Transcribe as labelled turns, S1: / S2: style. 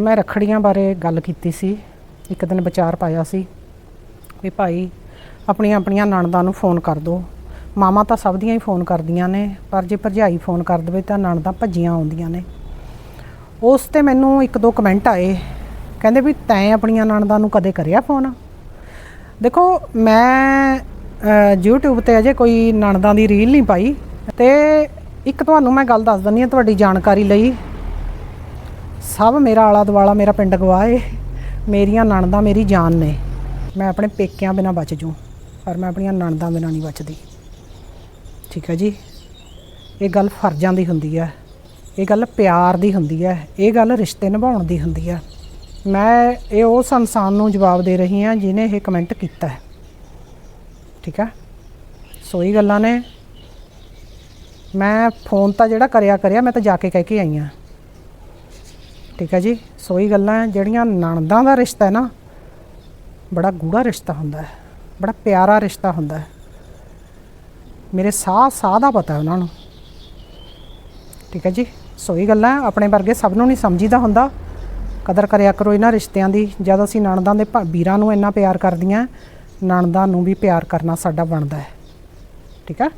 S1: ਮੈਂ ਰੱਖੜੀਆਂ ਬਾਰੇ ਗੱਲ ਕੀਤੀ ਸੀ। ਇੱਕ ਦਿਨ ਵਿਚਾਰ ਪਾਇਆ ਸੀ ਵੀ ਭਾਈ ਆਪਣੀਆਂ ਆਪਣੀਆਂ ਨਣਦਾਂ ਨੂੰ ਫੋਨ ਕਰ ਦਿਓ ਮਾਮਾ ਤਾਂ ਸਭ ਦੀਆਂ ਹੀ ਫੋਨ ਕਰਦੀਆਂ ਨੇ ਪਰ ਜੇ ਭਰਜਾਈ ਫੋਨ ਕਰ ਦੇਵੇ ਤਾਂ ਨਣਦਾਂ ਭੱਜੀਆਂ ਆਉਂਦੀਆਂ ਨੇ। ਉਸ ਤੇ ਮੈਨੂੰ ਇੱਕ ਦੋ ਕਮੈਂਟ ਆਏ। ਕਹਿੰਦੇ ਵੀ ਤੈਂ ਆਪਣੀਆਂ ਨਣਦਾਂ ਨੂੰ ਕਦੇ ਕਰਿਆ ਫੋਨ? ਦੇਖੋ ਮੈਂ ਅ, YouTube ਤੇ ਅਜੇ ਕੋਈ ਨਣਦਾਂ ਦੀ ਰੀਲ ਨਹੀਂ ਪਾਈ। ਤੇ ਇੱਕ ਤੁਹਾਨੂੰ ਮੈਂ ਗੱਲ ਦੱਸ ਦਿੰਦੀ ਹਾਂ ਤੁਹਾਡੀ ਜਾਣਕਾਰੀ ਲਈ। ਸਭ ਮੇਰਾ ਆਲਾ ਦੁਆਲਾ ਮੇਰਾ ਪਿੰਡ ਗਵਾਹ ਏ। ਮੇਰੀਆਂ ਨਣਦਾਂ ਮੇਰੀ ਜਾਨ ਨੇ। ਮੈਂ ਆਪਣੇ ਪੇਕਿਆਂ ਬਿਨਾ ਬਚ ਜੂ, ਪਰ ਮੈਂ ਆਪਣੀਆਂ ਨਣਦਾਂ ਬਿਨਾ ਨਹੀਂ ਬਚਦੀ। ਠੀਕ ਹੈ ਜੀ? ਇਹ ਗੱਲ ਫਰਜ਼ਾਂ ਦੀ ਹੁੰਦੀ ਹੈ। ਇਹ ਗੱਲ ਪਿਆਰ ਦੀ ਹੁੰਦੀ ਹੈ। ਇਹ ਗੱਲ ਰਿਸ਼ਤੇ ਨਿਭਾਉਣ ਦੀ ਹੁੰਦੀ ਹੈ। ਮੈਂ ਇਹ ਉਸ ਇਨਸਾਨ ਨੂੰ ਜਵਾਬ ਦੇ ਰਹੀ ਹਾਂ ਜਿਹਨੇ ਇਹ ਕਮੈਂਟ ਕੀਤਾ ਹੈ। ਠੀਕ ਹੈ? ਸੋ ਇਹ ਗੱਲਾਂ ਨੇ। ਮੈਂ ਫੋਨ ਤਾਂ ਜਿਹੜਾ ਕਰਿਆ ਕਰਿਆ ਮੈਂ ਤਾਂ ਜਾ ਕੇ ਕਹਿ ਕੇ ਆਈ ਹਾਂ। ਠੀਕ ਹੈ ਜੀ? ਸੋ ਇਹ ਗੱਲਾਂ ਹੈ, ਜਿਹੜੀਆਂ ਨਣਦਾਂ ਦਾ ਰਿਸ਼ਤਾ ਹੈ ਨਾ, ਬੜਾ ਗੂੜਾ ਰਿਸ਼ਤਾ ਹੁੰਦਾ ਹੈ, ਬੜਾ ਪਿਆਰਾ ਰਿਸ਼ਤਾ ਹੁੰਦਾ ਹੈ। ਮੇਰੇ ਸਾਹ ਸਾਹ ਦਾ ਪਤਾ ਉਹਨਾਂ ਨੂੰ। ਠੀਕ ਹੈ ਜੀ? ਸੋ ਇਹ ਗੱਲਾਂ ਆਪਣੇ ਵਰਗੇ ਸਭ ਨੂੰ ਨਹੀਂ ਸਮਝੀਦਾ ਹੁੰਦਾ। ਕਦਰ ਕਰਿਆ ਕਰੋ ਇਹਨਾਂ ਰਿਸ਼ਤਿਆਂ ਦੀ, ਜਦ ਅਸੀਂ ਨਣਦਾਂ ਦੇ ਵੀਰਾਂ ਨੂੰ ਇੰਨਾ ਪਿਆਰ ਕਰਦੀਆਂ, ਨਣਦਾਂ ਨੂੰ ਵੀ ਪਿਆਰ ਕਰਨਾ ਸਾਡਾ ਬਣਦਾ ਹੈ। ਠੀਕ ਹੈ?